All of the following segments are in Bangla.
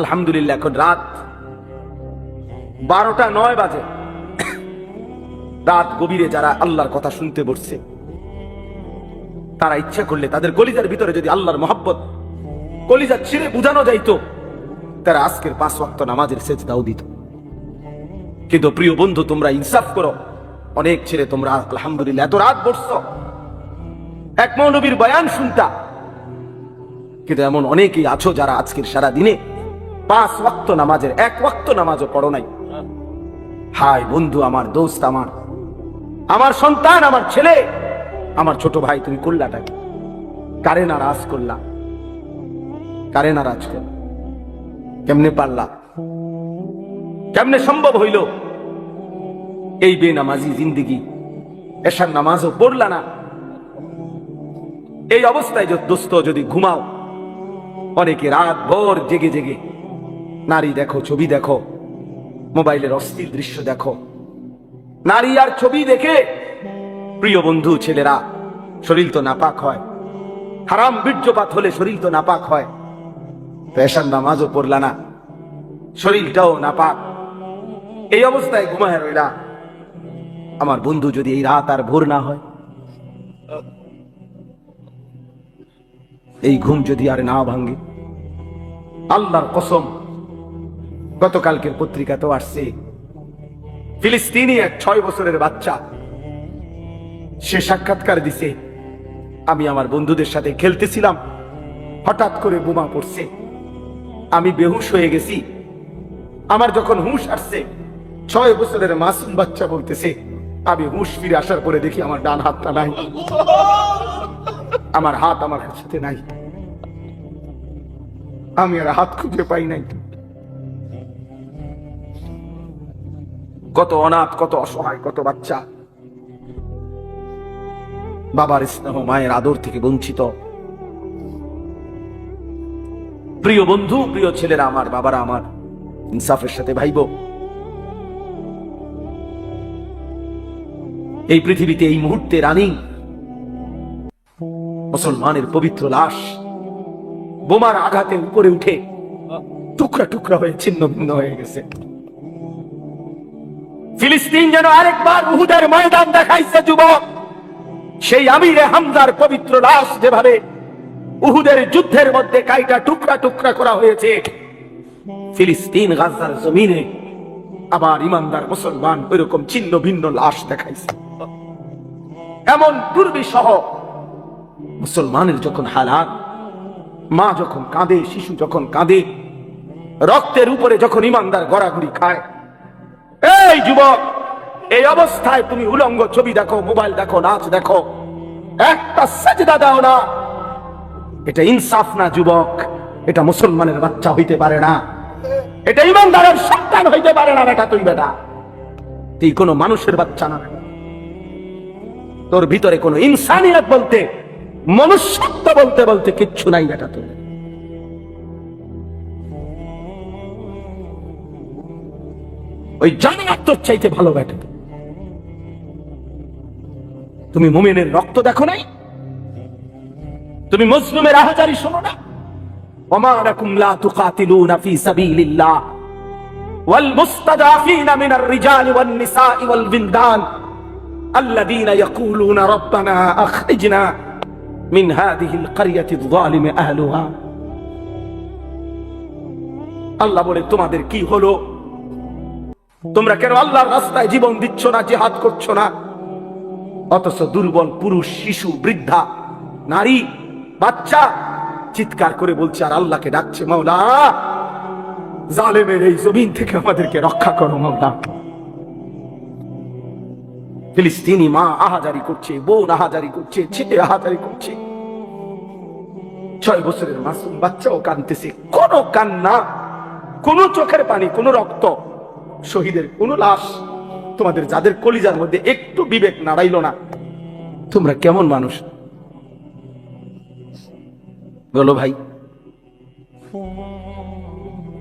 আলহামদুলিল্লাহ, এখন রাত বারোটা নয় বাজে। রাত গভীরে যারা আল্লাহর কথা শুনতে বসছে, তারা ইচ্ছা করলে তাদের কলিজার ভিতরে যদি আল্লাহর মহাব্বত কলিজা ছিঁড়ে বুঝানো যাইতো, তারা আজকের পাঁচ ওয়াক্ত নামাজের সেচ দাও দিত। কিন্তু প্রিয় বন্ধু, তোমরা ইনসাফ করো। অনেক ছেলে তোমরা, আলহামদুলিল্লাহ, এত রাত বসছো। এক মৌলবীর বয়ান শুনতা। কিন্তু এমন অনেকেই আছো যারা আজকের সারা দিনে পাঁচ ওয়াক্ত নামাজের, এক ওয়াক্ত নামাজও পড়ো নাই। হায় বন্ধু, আমার দোস্ত আমার আমার সন্তান, আমার ছেলে, আমার ছোট ভাই, তুমি করলাটা কি? কারে নারাজ করলা? কারে নারাজ করলা? কেমনে পারলা? কেমনে সম্ভব হইল? এই বেনামাজি জিন্দিগি এসার নামাজও পড়লা না। এই অবস্থায় দোস্ত যদি ঘুমাও, অনেকে রাত ভোর জেগে জেগে নারী দেখো, ছবি দেখো, মোবাইলের অস্থির দৃশ্য দেখো। নারী আর ছবি দেখে প্রিয় বন্ধু, ছেলেরা, শরীর তো নাপাক হয়। হারাম বীর্যপাত হলে শরীর তো নাপাক হয়। পেশার নামাজও পড়লা না, শরীরটাও নাপাক। এই অবস্থায় ঘুমায় রইলা। আমার বন্ধু, যদি এই রাত আর ভোর না হয়, এই ঘুম যদি আর না ভাঙ্গে আল্লাহর কসম গতকালকের পত্রিকাতেও আসছে। ফিলিস্তিনি এক ছয় বছরের বাচ্চা। সে সাক্ষাৎকার দিছে, আমি আমার বন্ধুদের সাথে খেলতেছিলাম। হঠাৎ করে বোমা পড়ছে। আমি বেহুশ হয়ে গেছি। আমার যখন হুঁশ আসছে, ছয় বছরের মাসুম বাচ্চা বলতেছে, আমি হুঁশ ফিরে আসার পরে দেখি আমার ডান হাতটা নাই। আমার হাত আমার সাথে নাই। আমি আর হাত খুঁজে পাই নাই। কত অনাথ, কত অসহায়, কত বাচ্চা। বাবার স্নেহ মায়ের আদর থেকে বঞ্চিত। প্রিয় বন্ধু, প্রিয় ছেলেরা, আমার বাবারা, আমার ইনসাফের সাথে ভাইব। এই পৃথিবীতে এই মুহূর্তে রানী, মুসলমানের পবিত্র লাশ, বোমার আঘাতে উপরে উঠে টুকরা টুকরা হয়ে ছিন্ন ভিন্ন হয়ে গেছে। ফিলিস্তিন যেন আরেকবার উহুদের ময়দান দেখাইছে, যুবক। সেই আমিরে হামদার পবিত্র লাশ যেভাবে উহুদের যুদ্ধের মধ্যে কাইটা টুকরা টুকরা করা হয়েছে, ফিলিস্তিন গাজার জমিনে আবার ইমানদার মুসলমান ওইরকম ছিন্ন ভিন্ন লাশ দেখাইছে। এমন দুর্বিসহ মুসলমানের যখন হালাত, মা যখন কাঁদে, শিশু যখন কাঁদে, রক্তের উপরে যখন ইমানদার গড়াগড়ি খায় এই যুবক, এই অবস্থায় তুমি উলঙ্গ ছবি দেখো, মোবাইল দেখো, নাচ দেখো। একটা সাজদা দাও না। এটা ইনসাফ না যুবক, এটা মুসলমানের বাচ্চা হইতে পারে না। এটা ইমানদারের সন্তান হইতে পারে না, বেটা, তুই বেটা। তুই কোনো মানুষের বাচ্চা না। তোর ভিতরে কোনো ইনসানিয়ত বলতে, মনুষ্যত্ব বলতে বলতে কিচ্ছু নাই, বেটা, তোর। ওই জানার তোর চাইতে ভালো বেটা তুমি মুমিনের রক্ত দেখো নাই তুমি মুসলিমের আহাজারি শোনো না وما لكم لا تقاتلون في سبيل الله والمستضعفين من الرجال والنساء والبلدان الذين يقولون ربنا أخرجنا من هذه القرية الظالم أهلها আল্লাহ বলে তোমাদের কি হলো তোমরা কেন আল্লাহর রাস্তায় জীবন দিচ্ছ না, জেহাদ করছ না? অথচ দুর্বল পুরুষ, শিশু, বৃদ্ধা, নারী, বাচ্চা চিৎকার করে বলছে, আর আল্লাহকে ডাকছে মাওলা। জালেমের এই জমিন থেকে আমাদেরকে রক্ষা করো মাওলা। ফিলিস্তিনি মা আহাজারি করছে, বোন আহাজারি করছে, ছেলে আহাজারি করছে। ছয় বছরের মাসুম বাচ্চাও কানতেছে কোন কান্না, কোনো চোখের পানি, কোনো রক্ত শহীদের কোন লাশ তোমাদের যাদের কলিজার মধ্যে একটু বিবেক নাড়াইল না। তোমরা কেমন মানুষ? বলো ভাই,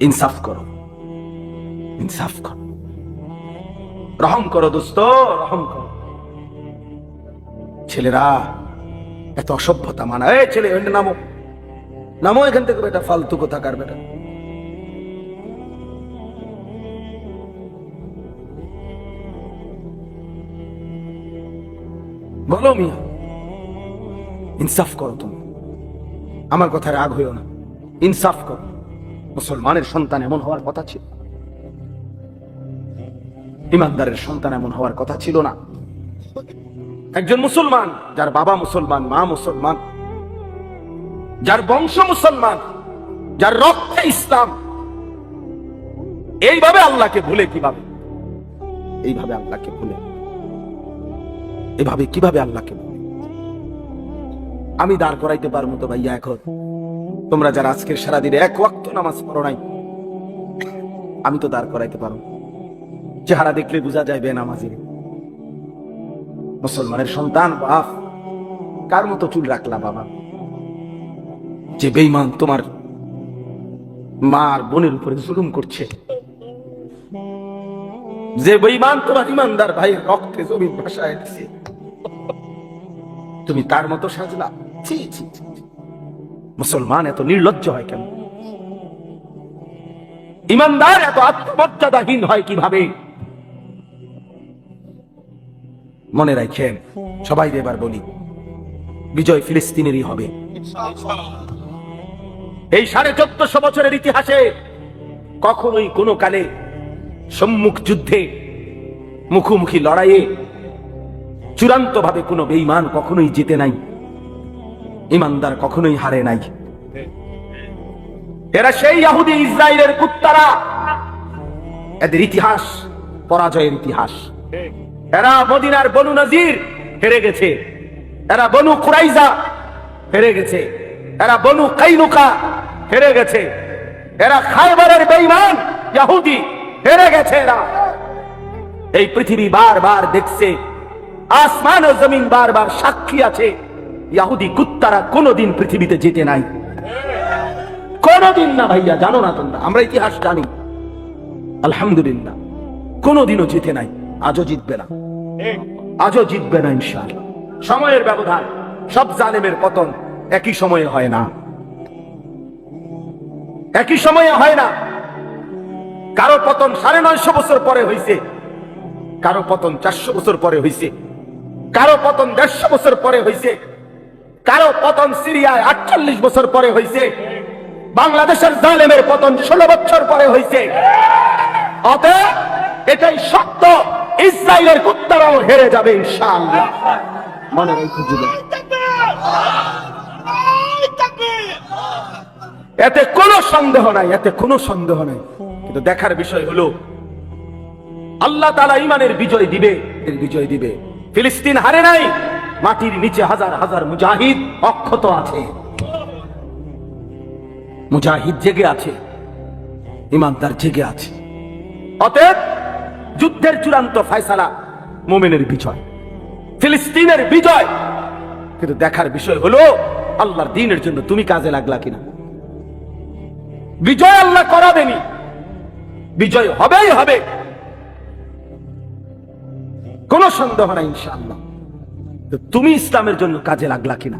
ইনসাফ করো ইনসাফ করো। রহম করো দোস্ত, রহম করো। ছেলেরা, এত অসভ্যতা মানা এই ছেলে নামো। নামো এখান থেকে বেটা, ফালতু কোথাকার বেটা। বলো মিয়া, ইনসাফ করো তুমি। আমার কথায় রাগ হইও না। ইনসাফ করো। মুসলমানের সন্তান এমন হওয়ার কথা ছিল। ইমানদারের সন্তান এমন হওয়ার কথা ছিল না। একজন মুসলমান, যার বাবা মুসলমান, মা মুসলমান, যার বংশ মুসলমান, যার রক্তে ইসলাম। এইভাবে আল্লাহকে ভুলে কীভাবে? এইভাবে আল্লাহকে ভুলে এভাবে কীভাবে আল্লাহকে আমি দাঁড় করাইতে পারব তো ভাইয়া এখন। তোমরা যারা আজকের সারাদিনে এক ওয়াক্ত নামাজ পড়ো নাই, আমি তো দাঁড় করাইতে পারব। চেহারা দেখলে বোঝা যায় বেনামাজি মুসলমানের সন্তান, বাপ, কার মতো চুল রাখলা বাবা? যে বেইমান তোমার মা আর বোনের উপরে জুলুম করছে। যে বেইমান তোমার ইমানদার ভাইয়ের রক্তে জমিন ভাসায় দিছে। তুমি তার মতো সাজলা। মুসলমান এত নির্লজ্জ হয় কেন? ইমানদার এত আত্মমর্যাদাহীন হয় কীভাবে? মনে রাখেন, সবাই এবার বলি, বিজয় ফিলিস্তিনেরই হবে। এই সাড়ে চোদ্দশো বছরের ইতিহাসে কখনোই কোনো কালে সম্মুখ যুদ্ধে মুখোমুখি লড়াইয়ে চূড়ান্ত ভাবে কোনো বেইমান কখনোই জিতে নাই, ইমানদার কখনোই হারে নাই। এরা সেই ইয়াহুদি ইসরায়েলের কুত্তারা। এদের ইতিহাস পরাজয়ের ইতিহাস। এরা মদিনার বনু নজির হেরে গেছে। এরা বনু কুরাইজা হেরে গেছে। এরা বনু কাইনুকা হেরে গেছে। এরা খাইবারের বেইমান ইহুদি হেরে গেছে এরা। এই পৃথিবী বারবার দেখছে, আসমান ও জমিন বারবার সাক্ষী আছে ইহুদি কুত্তারা কোনোদিন পৃথিবীতে যেতে নাই। কোনোদিন না ভাইয়া, জানো না তোমরা, আমরা ইতিহাস জানি। আলহামদুলিল্লাহ, কোনোদিনও জিতে নাই, আজও জিতবে না। আজও জিতবে না ইনশাআল্লাহ। সময়ের ব্যবধান, সব জালেমের পতন একই সময়ে হয় না। একই সময়ে হয় না। কারও পতন সাড়ে নয়শো বছর পরে হয়েছে কারও পতন চারশো বছর পরে হয়েছে কারও পতন দেড়শো বছর পরে হয়েছে কারও পতন সিরিয়ায় আটচল্লিশ বছর পরে হয়েছে বাংলাদেশের জালেমের পতন ষোলো বছর পরে হয়েছে অতএব এটাই সত্য ইসরায়েলের কুত্তারাও হেরে যাবে ইনশাআল্লাহ। মনে রেখে এতে কোনো সন্দেহ নাই, এতে কোনো সন্দেহ নাই। কিন্তু দেখার বিষয় হলো, আল্লাহ তালা ইমানের বিজয় দিবে। বিজয় দিবে। ফিলিস্তিন হারে নাই, মাটির নিচে হাজার হাজার মুজাহিদ অক্ষত আছে। মুজাহিদ জেগে আছে, ইমানদার জেগে আছে। অতএব যুদ্ধের চূড়ান্ত ফয়সালা মোমেনের বিজয়, ফিলিস্তিনের বিজয়। কিন্তু দেখার বিষয় হলো, আল্লাহর দিনের জন্য তুমি কাজে লাগলা কিনা? বিজয় আল্লাহ করাবেনি। বিজয় হবেই হবে। কোন সন্দেহ নাই, ইনশাআল্লাহ। তুমি ইসলামের জন্য কাজে লাগলা কিনা?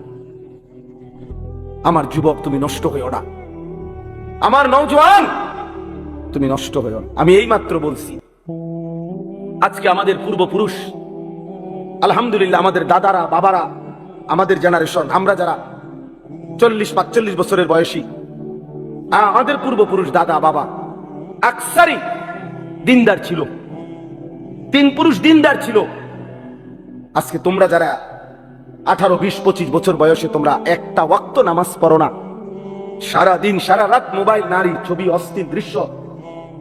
আমার যুবক, তুমি নষ্ট হইও না। আমার নৌজওয়ান তুমি নষ্ট হইও না। আমি এই মাত্র বলছি, আজকে আমাদের পূর্বপুরুষ, আলহামদুলিল্লাহ আমাদের দাদারা, বাবারা, আমাদের জেনারেশন আমরা যারা চল্লিশ, পাঁচচল্লিশ বছরের বয়সী আমাদের পূর্বপুরুষ দাদা, বাবা আকসারি দিনদার ছিল। তিন পুরুষ দিনদার ছিল। আজকে তোমরা যারা আঠারো, বিশ, পঁচিশ বছর বয়সে তোমরা একটা ওয়াক্ত নামাজ পড়ো না সারা দিন সারা রাত মোবাইল, নারী, ছবি, অস্থির দৃশ্য,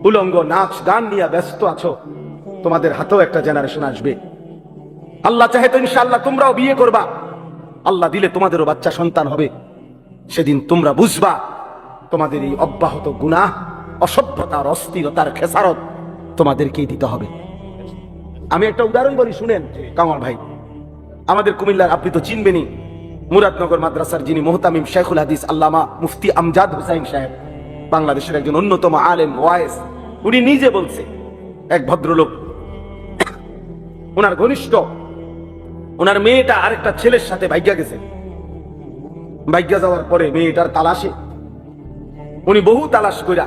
উলঙ্গ, নাচ, গান নিয়ে ব্যস্ত আছো, তোমাদের হাতেও একটা জেনারেশন আসবে। আল্লাহ চাহে তো ইনশাল্লাহ তোমরাও বিয়ে করবা। আল্লাহ দিলে তোমাদেরও বাচ্চা সন্তান হবে। সেদিন তোমরা বুঝবা, তোমাদের এই অব্যাহত গুনাহ অসভ্যতার, অস্থিরতার খেসারত তোমাদেরকেই দিতে হবে। আমি একটা উদাহরণ বলি, শুনেন, কামাল ভাই। আমাদের কুমিল্লার আপনি তো চিনবেনই মুরাদনগর মাদ্রাসার যিনি মোহতামিম শেখুল হাদিস আল্লামা মুফতি আমজাদ হুসাইন সাহেব, বাংলাদেশের একজন অন্যতম আলেম ওয়াইস উনি নিজে বলছে, এক ভদ্রলোক, ওনার ঘনিষ্ঠ, ওনার মেয়েটা আরেকটা ছেলের সাথে ভাগ্যা গেছে। ভাগ্যা যাওয়ার পরে মেয়েটার তালাশে। উনি বহু তালাশ কইরা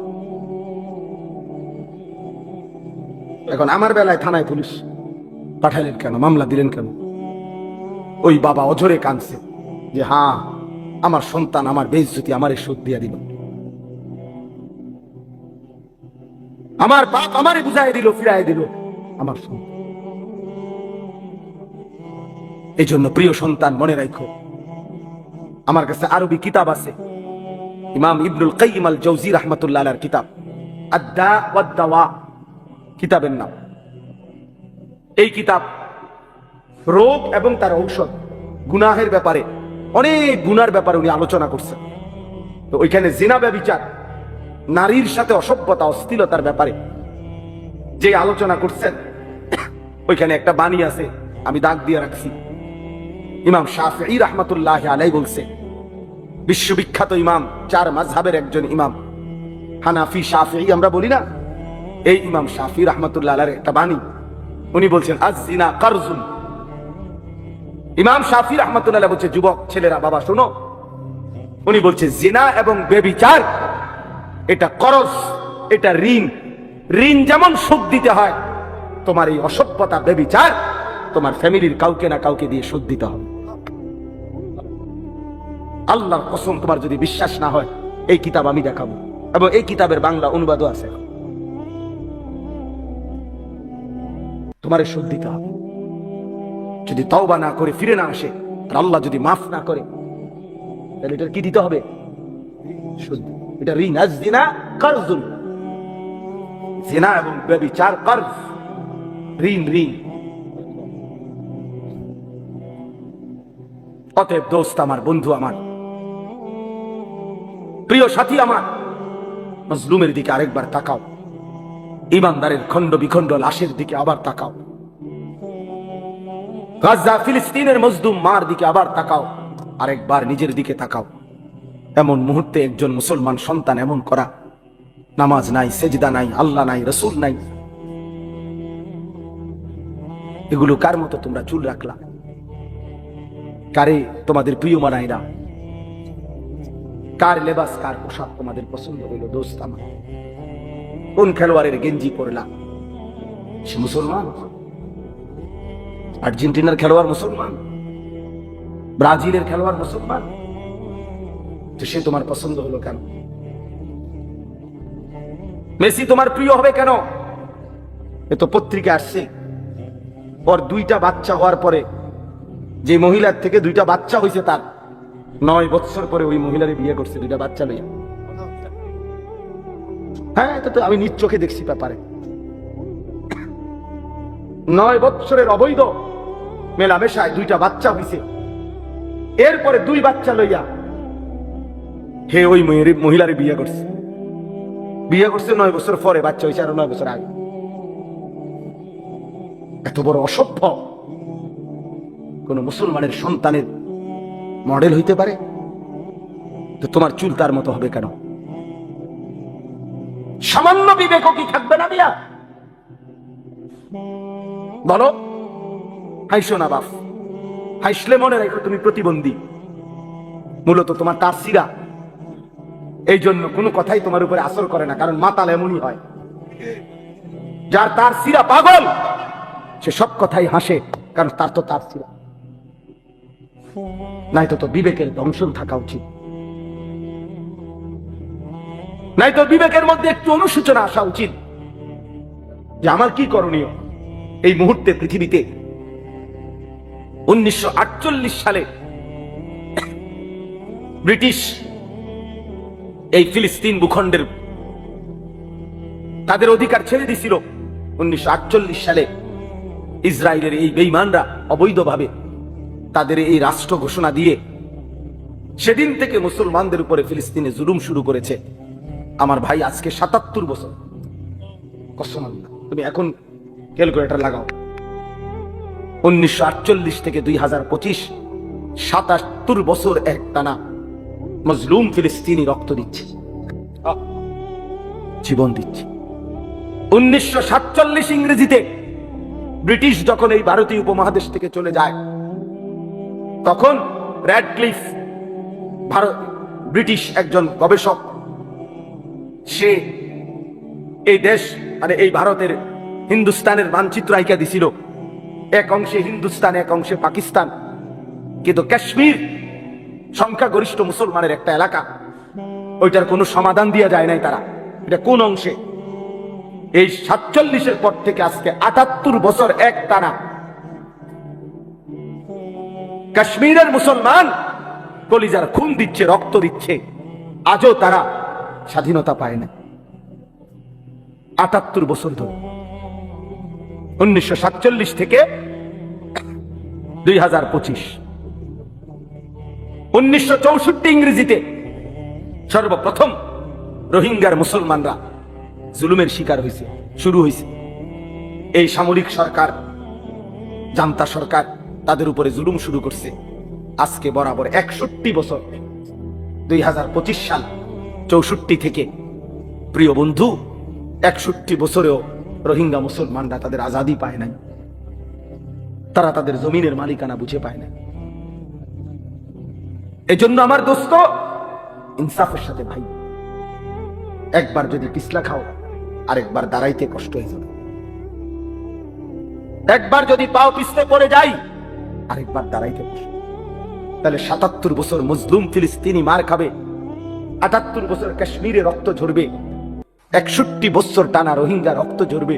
এখন আমার বেলায় থানায় পুলিশ পাঠালেন কেন? মামলা দিলেন কেন? ওই বাবা অঝরে কাঁদছে যে হ্যাঁ আমার সন্তান আমার বেইজ্জতি আমার সুদ দিয়া দিল। আমার বাপ আমারে বুঝাই দিল, ফিরাই দিল, আমার সন্তান। এই জন্য প্রিয় সন্তান, মনে রাখো আমার কাছে আরবি কিতাব আছে। ইমাম ইবনুল কাইম আল জৌজি রহমতুল্লাহ কিতাব। আদ্দা ওয়াদ্দাওয়া। কিতাবের নাম। এই কিতাব রোগ এবং তার ঔষধ গুনাহের ব্যাপারে, অনেক গুনার ব্যাপারে উনি আলোচনা করছেন। তো ওইখানে জিনা ব্যবিচার, নারীর সাথে অসভ্যতা অস্থিরতার ব্যাপারে যে আলোচনা করছেন, ওইখানে একটা বাণী আছে, আমি দাগ দিয়ে রাখছি। ইমাম শাফি রহমতুল্লাহ আলাই বলছে, বিশ্ববিখ্যাত ইমাম, চার মাঝহাবের একজন ইমাম, হানাফি শাফি আমরা বলি না এই ইমাম শাফি রহমতুল্লাহ একটা বাণী উনি বলছেন আজ জিনা কারজুন। ইমাম শাফি রহমতুল্লাহ বলছে, যুবক ছেলেরা, বাবা, শোনো। উনি বলছে, জিনা এবং বেবিচার, এটা করস এটা ঋণ। ঋণ যেমন সুদ দিতে হয়, তোমার এই অসভ্যতা বেবিচার, তোমার ফ্যামিলির কাউকে না কাউকে দিয়ে সুদ দিতে হবে। আল্লাহর কসম, তোমার যদি বিশ্বাস না হয়, এই কিতাব আমি দেখাবো। এবং এই কিতাবের বাংলা অনুবাদও আছে। তোমার সুদ দিতে হবে। যদি তওবা না করে ফিরে না আসে আর আল্লাহ যদি মাফ না করে, তাহলে এটার কি দিতে হবে? এটা ঋণ। আজ এবং ঋণ ঋণ। অতএব দোস্ত আমার, বন্ধু আমার, প্রিয় সাথী আমার, মজলুমের দিকে আরেকবার তাকাও। ইমানদারের খণ্ড বিখণ্ড লাশের দিকে আবার তাকাও। গাজা, ফিলিস্তিনের মজদুম মার দিকে আবার তাকাও, আরেকবার নিজের দিকে তাকাও। এমন মুহূর্তে একজন মুসলমান সন্তান এমন করা, নামাজ নাই, সেজদা নাই, আল্লাহ নাই, রসুল নাই। এগুলো কার মতো তোমরা চুল রাখলা? কারে তোমাদের প্রিয় মানাইরা কার লেবাস, কার পোশাক তোমাদের পছন্দ হইল, দোস্ত আমার? কোন খেলোয়াড়ের গেঞ্জি পরলা? সে মুসলমান। আর্জেন্টিনার খেলোয়াড় মুসলমান। ব্রাজিলের খেলোয়াড় মুসলমান। তো সে তোমার পছন্দ হলো কেন? মেসি তোমার প্রিয় হবে কেন? এ তো পত্রিকা আসছে। ওর দুইটা বাচ্চা হওয়ার পরে যে মহিলার থেকে দুইটা বাচ্চা হয়েছে তার, নয় বছর পরে ওই মহিলারে বিয়ে করছে দুইটা বাচ্চা লইয়া। হ্যাঁ এটা তো আমি নিজ চোখে দেখছি ব্যাপারে। নয় বৎসরের অবৈধ মেলামেশায় দুইটা বাচ্চা হইছে। এরপরে দুই বাচ্চা লইয়া হে ওই মহিলারে বিয়ে করছে। বিয়ে করছে নয় বছর পরে, বাচ্চা হয়েছে আরও নয় বছর আগে। এত বড় অসভ্য কোন মুসলমানের সন্তানের মডেল হইতে পারে? তো তোমার চুল তার মতো হবে কেন? সামান্য বিবেক কি থাকবে না মিয়া? বলো, হাইসো না বাপ। হাইসলে মনে রাখো তুমি প্রতিবন্ধী। মূলত তোমার তার সিরা এই জন্য কোনো কথাই তোমার উপরে আসর করে না, কারণ মাতাল এমনই হয়। যার তার সিরা পাগল, সে সব কথাই হাসে, কারণ তার তো তার সিরা নাই তো বিবেকের দংশন থাকা উচিত। নাই তো বিবেকের মধ্যে একটু অনুসূচনা আসা উচিত যে আমার কি করণীয় এই মুহূর্তে পৃথিবীতে? উনিশশো সালে ব্রিটিশ এই ফিলিস্তিন ভূখণ্ডের তাদের অধিকার ছেড়ে দিছিল। উনিশশো আটচল্লিশ সালে ইসরায়েলের এই বেইমানরা অবৈধভাবে তাদের এই রাষ্ট্র ঘোষণা দিয়ে সেদিন থেকে মুসলমানদের উপরে ফিলিস্তিনে জুলুম শুরু করেছে। আমার ভাই আজকে সাতাত্তর বছর। কসম। তুমি এখন ক্যালকুলেটর লাগাও। উনিশশো আটচল্লিশ থেকে দুই হাজার পঁচিশ, সাতাত্তর বছর এক টানা মজলুম ফিলিস্তিনি রক্ত দিচ্ছে। জীবন দিচ্ছে। উনিশশো সাতচল্লিশ ইংরেজিতে ব্রিটিশ যখন এই ভারতীয় উপমহাদেশ থেকে চলে যায়, তখন র্যাডক্লিফ ভারত, ব্রিটিশ একজন গবেষক সে এই দেশ মানে এই ভারতের হিন্দুস্তানের মানচিত্র আইকা দিছিল। এক অংশে হিন্দুস্তান, এক অংশে পাকিস্তান। কিন্তু কাশ্মীর সংখ্যাগরিষ্ঠ মুসলমানের একটা এলাকা। ওইটার কোনো সমাধান দিয়া যায় নাই তারা। এটা কোন অংশে? এই সাতচল্লিশের পর থেকে আজকে আটাত্তর বছর এক টানা। কাশ্মীরের মুসলমান কলিজার খুন দিচ্ছে, রক্ত দিচ্ছে। আজও তারা স্বাধীনতা পায় না। আটাত্তর বছর ধরে। উনিশশো সাতচল্লিশ থেকে দুই হাজার পঁচিশ। উনিশশো ইংরেজিতে সর্বপ্রথম রোহিঙ্গার মুসলমানরা জুলুমের শিকার হয়েছে, শুরু হয়েছে। এই সামরিক সরকার, জান্তা সরকার, তাদের উপরে জুলুম শুরু করছে। আজকে বরাবর একষট্টি বছর। দুই হাজার পঁচিশ সাল চৌষট্টি থেকে। প্রিয় বন্ধু, একষট্টি বছরেও রোহিঙ্গা মুসলমানরা তাদের আজাদি পায় নাই। তারা তাদের জমিনের মালিকানা বুঝে পায় না এজন্য আমার দোস্ত, ইনসাফের সাথে ভাই, একবার যদি পিছলা খাও, আরেকবার দাঁড়াইতে কষ্ট হয়ে যাবে। একবার যদি পাও পিছলে পড়ে যাই, আরেকবার দাঁড়াইতে কষ্ট। তাহলে সাতাত্তর বছর মুসলিম ফিলিস্তিনি মার খাবে। আটাত্তর বছর কাশ্মীরে রক্ত ঝরবে। একষট্টি বছর টানা রোহিঙ্গা রক্ত ঝরবে।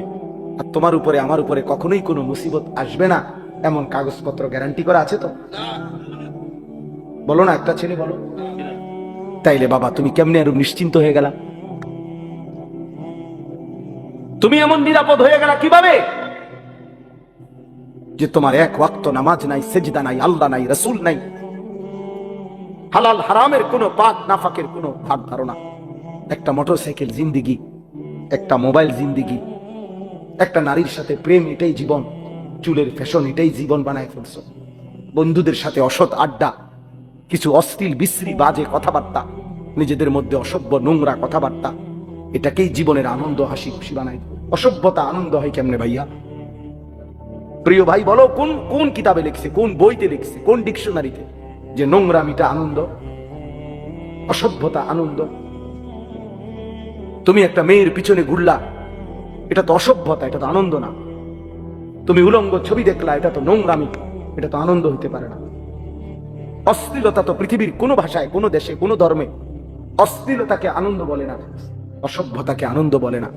আর তোমার উপরে, আমার উপরে কখনোই কোনো মুসিবত আসবে না। এমন কাগজপত্র গ্যারান্টি করা আছে তো? বলো না, একটা ছেলে বলো। তাইলে বাবা, তুমি কেমনে আরও নিশ্চিন্ত হয়ে গেলা? তুমি এমন নিরাপদ হয়ে গেলা কীভাবে? যে তোমার এক ওয়াক্ত নামাজ নাই, সেজদা নাই, আল্লাহ নাই, রসুল নাই হালাল হারামের কোনো পাক নাফাকের কোনো ভাব ধারণা। একটা মোটরসাইকেল জিন্দিগি, একটা মোবাইল জিন্দিগি, একটা নারীর সাথে প্রেম এটাই জীবন, চুলের ফ্যাশন এটাই জীবন বানায় ফেলছো। বন্ধুদের সাথে অসৎ আড্ডা, কিছু অশ্লীল, বিশ্রী, বাজে কথাবার্তা, নিজেদের মধ্যে অসভ্য, নোংরা কথাবার্তা, এটাকেই জীবনের আনন্দ, হাসি, খুশি বানায়। অসভ্যতা, আনন্দ হয় কেমনে ভাইয়া? প্রিয় ভাই, বলো, কোন কোন কিতাবে লিখছে, কোন বইতে লিখছে, কোন ডিকশনারিতে? যে নোংরামিটা আনন্দ, অসভ্যতা আনন্দ। তুমি একটা মেয়ের পিছনে ঘুরলা, এটা তো অসভ্যতা, এটা তো আনন্দ না। তুমি উলঙ্গ ছবি দেখলা, এটা তো নোংরামি, এটা তো আনন্দ হতে পারে না। অশ্লীলতা তো পৃথিবীর কোনো ভাষায়, কোনো দেশে, কোনো ধর্মে অশ্লীলতাকে আনন্দ বলে না, অসভ্যতাকে আনন্দ বলে না।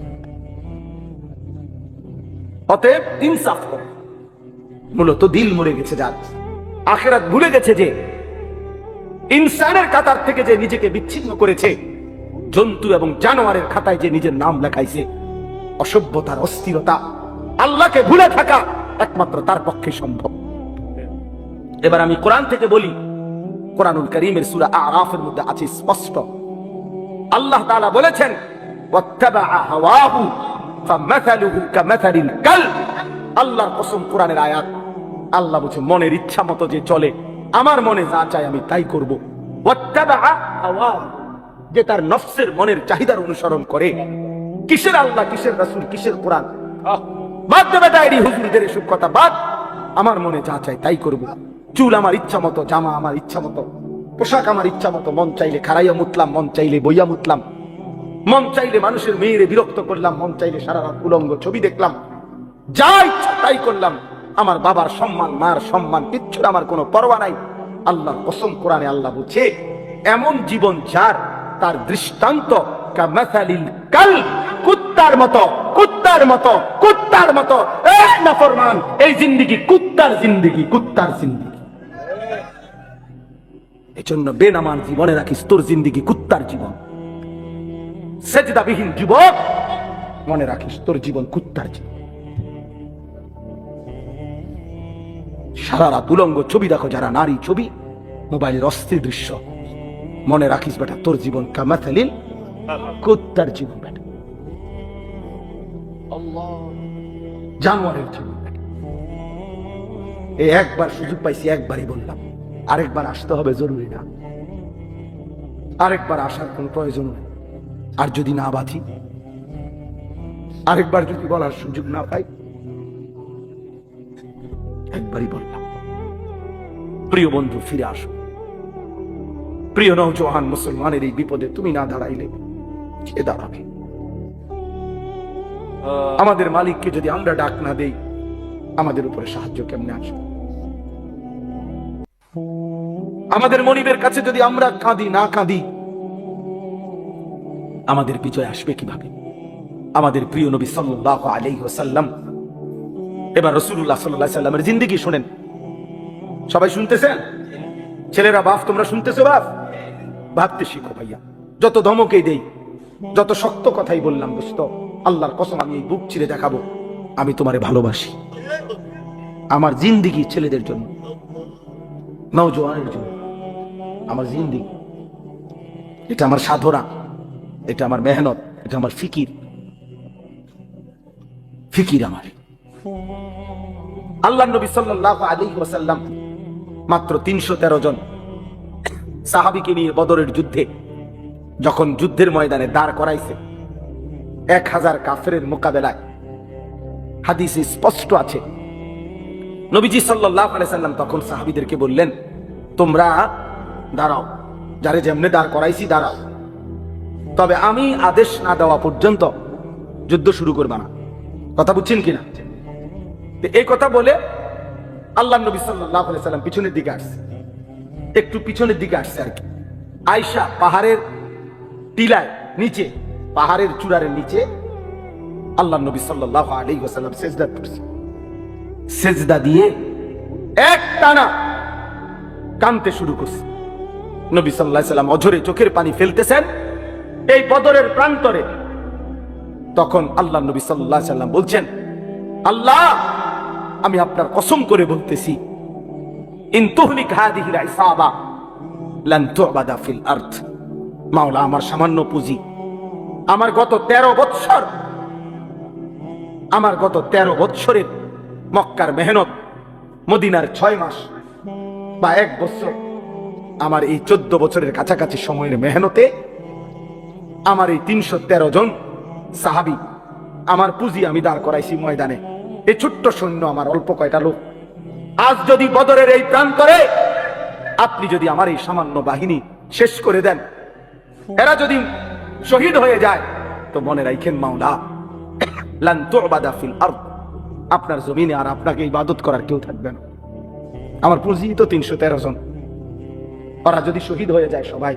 অতএব ইনসাফ মূলত দিল মরে গেছে যার। আখেরাত ভুলে গেছে যে ইনসানের কাতার থেকে যে নিজেকে বিচ্ছিন্ন করেছে, জন্তু এবং জানোয়ারের খাতায় যে নিজের নাম লেখাইছে, অসভ্যতার অস্থিরতা, আল্লাহকে ভুলে থাকা একমাত্র তার পক্ষে সম্ভব। এবার আমি কোরআন থেকে বলি, কোরআনুল করিমের সুরা আরাফের মধ্যে আছে স্পষ্ট। আল্লাহ তাআলা বলেছেন আল্লাহর কসম কোরআনের আয়াত, আল্লাহ বলছে, মনের ইচ্ছা মতো যে চলে আমার মনে যা চাই আমি তাই করব। যে তার নফসের মনের চাহিদার অনুসরণ করে। কিসের আল্লাহ, কিসের রাসূল, কিসের কোরআন? বাদ দেবে হুজুরদের এসব কথা, বাদ। আমার মনে যা চাই তাই করব। চুল আমার ইচ্ছা মতো, জামা আমার ইচ্ছা মতো, পোশাক আমার ইচ্ছা মতো, মন চাইলে খারাইয়া মুতলাম, মন চাইলে বইয়া মুতলাম। মন চাইলে মানুষের মেয়েরে বিরক্ত করলাম, মন চাইলে সারা রাত উলঙ্গ ছবি দেখলাম। যা ইচ্ছা তাই করলাম। আমার বাবার সম্মান, মার সম্মান, কিচ্ছুর আমার কোনো পরোয়া নাই। আল্লাহ কসম কোরআনে আল্লাহ বলছে, এমন জীবন যার, তার দৃষ্টান্ত কুত্তার কুত্তার এই কুত্তার কুত্তার রাখিস, তোর কুত্তার জীবন। যুবক, মনে রাখিস তোর জীবন কুত্তার জীবন। সারা রাত উলঙ্গ ছবি দেখো যারা নারী ছবি, মোবাইলের অস্থির দৃশ্য। মনে রাখিস বেটা, তোর জীবন কামাথালিল কুত্তার জীবন বেটা। জানোয়ারের জীবন এই একবার সুযোগ পাইছি, একবারই বললাম, আরেকবার আসতে হবে, জরুরি না। আরেকবার আসার কোনো প্রয়োজন নেই। আর যদি না বাঁধি, আরেকবার যদি বলার সুযোগ না পাই একবারই বললাম, প্রিয় বন্ধু, ফিরে আসো। প্রিয় নৌজওয়ান মুসলমানের এই বিপদে তুমি না দাঁড়াইলে কে দাঁড়াবে। আমাদের মালিককে যদি আমরা ডাক না দেই, আমাদের উপরে সাহায্য কেমনে আসবে? আমাদের মনিবের কাছে যদি আমরা কাঁদি, না কাঁদি, আমাদের বিজয় আসবে কীভাবে? আমাদের প্রিয় নবী সাল্লাল্লাহু আলাইহি ওয়াসাল্লাম এবার রাসূলুল্লাহ সাল্লাল্লাহু আলাইহি সাল্লামের জিন্দেগি শুনেন। সবাই শুনতেছেন? ছেলেরা বাপ, তোমরা শুনতেছো বাপ? ভাবতে শিখো ভাইয়া, যত ধমকেই দেই, যত শক্ত কথাই বললাম, দোস্ত, আল্লাহর কসম, আমি এই বুক চিরে দেখাবো, আমি তোমারে ভালোবাসি। আমার জিন্দিগি ছেলেদের জন্য নৌজওয়ানের জন্য। আমার জিন্দিগি। এটা আমার সাধনা, এটা আমার মেহনত, এটা আমার ফিকির। ফিকির আমার। আল্লাহ নবী সাল্লাল্লাহু আলাইহি ওয়াসাল্লাম মাত্র তিনশো তেরো জন সাহাবিকে নিয়ে বদরের যুদ্ধে যখন যুদ্ধের ময়দানে দাঁড় করাইছে, এক হাজার কাফের মোকাবেলায় হাদিসে স্পষ্ট আছে। নবীজি সাল্লাহ সাল্লাম তখন সাহাবিদেরকে বললেন, তোমরা দাঁড়াও, যারে যেমনে দাঁড় করাইছি দাঁড়াও। তবে আমি আদেশ না দেওয়া পর্যন্ত যুদ্ধ শুরু করবা না। কথা বুঝছেন কিনা? এই কথা বলে আল্লাহ নবী সাল্লাহ সাল্লাম পিছনের দিকে আসছে। একটু পিছনের দিকে আসছে আর কি। আয়সা পাহাড়ের টিলায় নিচে, পাহাড়ের চূড়ারের নিচে আল্লাহ নবী সাল্লাহ আলী ওসাল্লাম সেজদা করছে। সেজদা দিয়ে এক টানা কানতে শুরু করছে। নবী সাল্লাহ সাল্লাম অঝরে চোখের পানি ফেলতেছেন। এই বদরের প্রান্তরে তখন আল্লাহ নবী সাল্লাহ সাল্লাম বলছেন, আল্লাহ আমি আপনার কসম করে বলতেছি মাওলা, আমার সামান্য পুঁজি। আমার গত 13 বৎসর, আমার গত 13 বৎসরের মক্কার মেহনত, মদিনার ছয় মাস বা এক বছর, আমার এই চোদ্দ বছরের কাছাকাছি সময়ের মেহনতে আমার এই তিনশো তেরো জন সাহাবি, আমার পুঁজি আমি দাঁড় করাইছি ময়দানে। এই ছোট্ট সৈন্য আমার অল্প কয়টা লোক। আজ যদি বদরের এই প্রান্তরে আপনি যদি আমার এই সামান্য বাহিনী শেষ করে দেন, এরা যদি শহীদ হয়ে যায়, তো মনে রাখেন মাওলা আপনার জমিনে আর আপনাকে ইবাদত করার কেউ থাকবে না। আমার পুঁজি তো তিনশো তেরো জন। ওরা যদি শহীদ হয়ে যায় সবাই,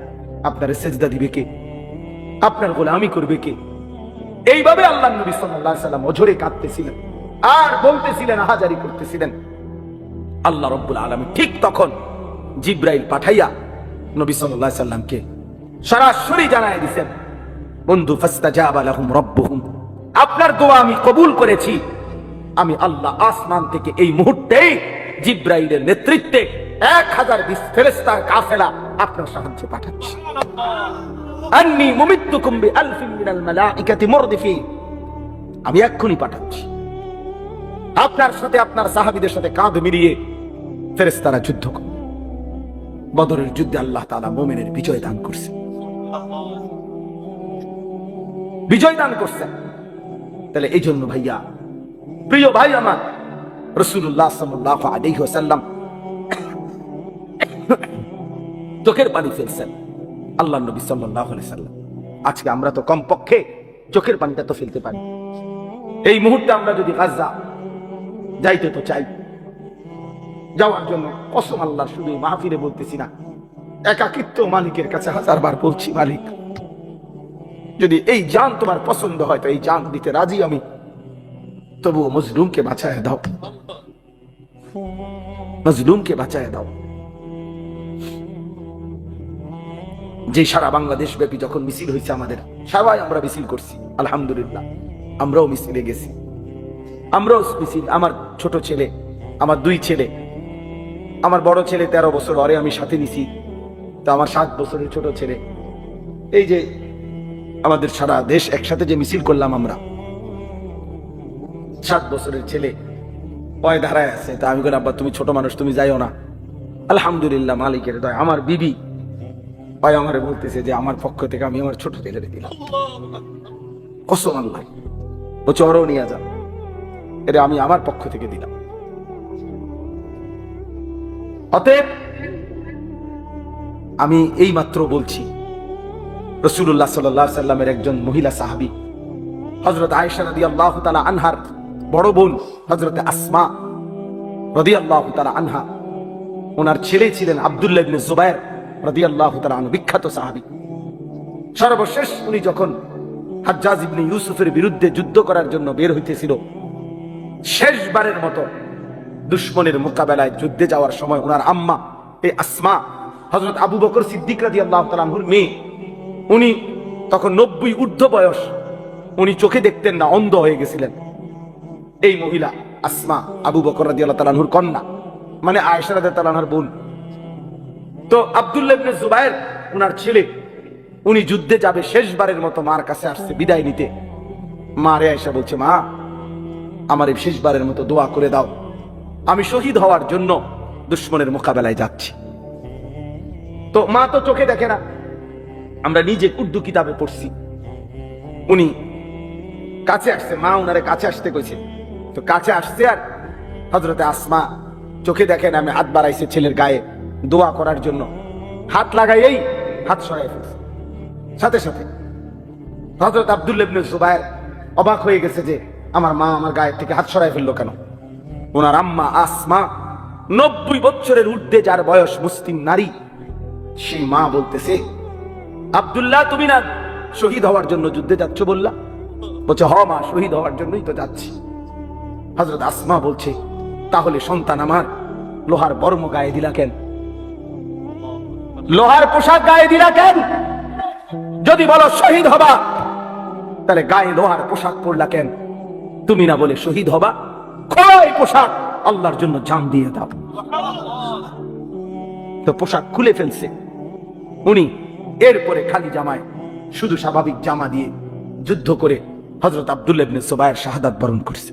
আপনার সেজদা দিবে কে? আপনার গোলামি করবে কে? এইভাবে আল্লাহ নবী আলাইহি সাল্লাম অঝরে কাঁদতেছিলেন। আর বলতেছিলেন আহাজারি করতেছিলেন। আল্লাহ রব্বুল আলমী ঠিক তখন জিব্রাইল পাঠাইয়া নবী সাল্লামকে সরাসরি জানাই দিছেন, বন্ধু আপনার দোয়া আমি কবুল করেছি। আমি আল্লাহ আসমান থেকে এই মুহূর্তেই জিব্রাইলের নেতৃত্বে এক হাজার বিশ ফেরেস্তার কাফেলা আপনার সাহায্যে পাঠাচ্ছি। আমি এক্ষুনি পাঠাচ্ছি। আপনার সাথে আপনার সাহাবীদের সাথে কাঁধ মিলিয়ে ফেরেস্তারা যুদ্ধ করে। বদরের যুদ্ধে আল্লাহ তাআলা মুমিনের বিজয় দান করছে। বিজয় দান করছেন তাহলে এই জন্য ভাইয়া, প্রিয় ভাই আমার রসুল্লাহ সাল্লাহ আলাইহি ওয়াসাল্লাম চোখের পানি ফেলছেন আল্লাহ নবী সাল্লাহ সাল্লাম আজকে আমরা তো কমপক্ষে চোখের পানিটা তো ফেলতে পারি। এই মুহূর্তে আমরা যদি গাজা যাইতে তো চাই। যাওয়ার জন্য কসম আল্লাহ শুধু মাহফিরে বলতেছি না। একাকিত্ব মালিকের কাছে হাজারবার বলছি, মালিক, যদি এই জান তোমার পছন্দ হয়, তো এই জান দিতে রাজি আমি। তবুও মজলুমকে বাঁচায় দাও। মজলুমকে বাঁচায় দাও। যে সারা বাংলাদেশ ব্যাপী যখন মিছিল হয়েছে আমাদের, সবাই আমরা মিছিল করছি, আলহামদুলিল্লাহ, আমরাও মিছিলে গেছি। আমরাও মিছিল আমার ছোট ছেলে, আমার দুই ছেলে। আমার বড় ছেলে তেরো বছর পরে আমি সাথে নিছি, তো আমার সাত বছরের ছোট ছেলে। এই যে আমাদের সারা দেশ একসাথে যে মিছিল করলাম আমরা, সাত বছরের ছেলে ওই ধারায় আছে, তা আমি বলি আব্বা, তুমি ছোট মানুষ, তুমি যাইও না। আলহামদুলিল্লাহ, মালিকের দয়, আমার বিবি ওই আমার বলতেছে যে, আমার পক্ষ থেকে আমি আমার ছোট ছেলেরে দিলাম। কসম আল্লাহ বলছে ওরও নিয়ে যান এটা আমি আমার পক্ষ থেকে দিলাম। অতএব আমি এই মাত্র বলছি রসুল্লাহ সাল্লাহ সাল্লামের একজন মহিলা সাহাবি হজরত আয়েশা রদি আল্লাহ আনহার বড় বোন হজরত আসমা রদি আল্লাহ আনহা, ওনার ছেলে ছিলেন আবদুল্লাহ জুবায়ের রদি আল্লাহ তালা বিখ্যাত সাহাবি। সর্বশেষ উনি যখন হাজ্জাজ ইবনে ইউসুফের বিরুদ্ধে যুদ্ধ করার জন্য বের হইতেছিল শেষবারের মতো দুশ্মনের মোকাবেলায় যুদ্ধে যাওয়ার সময় ওনার আম্মা এই আসমা হজরত আবু বকর সিদ্দিক রাজি আল্লাহ মেয়ে, উনি তখন নব্বই ঊর্ধ্ব বয়স, উনি চোখে দেখতেন না, অন্ধ হয়ে গেছিলেন। এই মহিলা আসমা আবু বকর রাজি আল্লাহ তালাহুর কন্যা মানে আয়েশা রাজি তালানহার বোন। তো আবদুল্লাহ জুবায়ের ওনার ছেলে, উনি যুদ্ধে যাবে শেষবারের মতো মার কাছে আসছে, বিদায় নিতে। মারে আয়েশা বলছে, মা আমার এই শেষবারের মতো দোয়া করে দাও। আমি শহীদ হওয়ার জন্য দুশ্মনের মোকাবেলায় যাচ্ছি। তো মা তো চোখে দেখে না। আমরা নিজে উর্দু কিতাবে পড়ছি। উনি কাছে আসছে, মা উনারে কাছে আসতে কইছে। তো কাছে আসছে আর হজরতে আসমা চোখে দেখেন আমি হাত বাড়াইছে ছেলের গায়ে দোয়া করার জন্য। হাত লাগাইয়েই হাত সরাই ফেলছে। সাথে সাথে হজরত আব্দুল ইবনে জুবায়ের অবাক হয়ে গেছে যে আমার মা আমার গায়ের থেকে হাত সরাই ফেলল কেন? ওনার আম্মা আসমা, নব্বই বছরের ঊর্ধ্বে যার বয়স মুসলিম নারী, সেই মা বলতেছে, আব্দুল্লাহ, তুমি না শহীদ হওয়ার জন্য যুদ্ধে যাচ্ছ বললা? বলছে, হ মা, শহীদ হওয়ার জন্যই তো যাচ্ছি। হজরত আসমা বলছে, তাহলে সন্তান আমার লোহার বর্ম গায়ে দিলা কেন? লোহার পোশাক গায়ে দিলা কেন? যদি বলো শহীদ হবা, তাহলে গায়ে লোহার পোশাক পরলা কেন? তুমি না বলে শহীদ হবা। খোলাই পোশাক, আল্লাহর জন্য জান দিয়ে দাও। তো পোশাক খুলে ফেলছে। উনি এরপরে খালি জামায়, শুধু স্বাভাবিক জামা দিয়ে যুদ্ধ করে হজরত আব্দুল ইবনে সোবায়ের শাহাদাত বরণ করছে।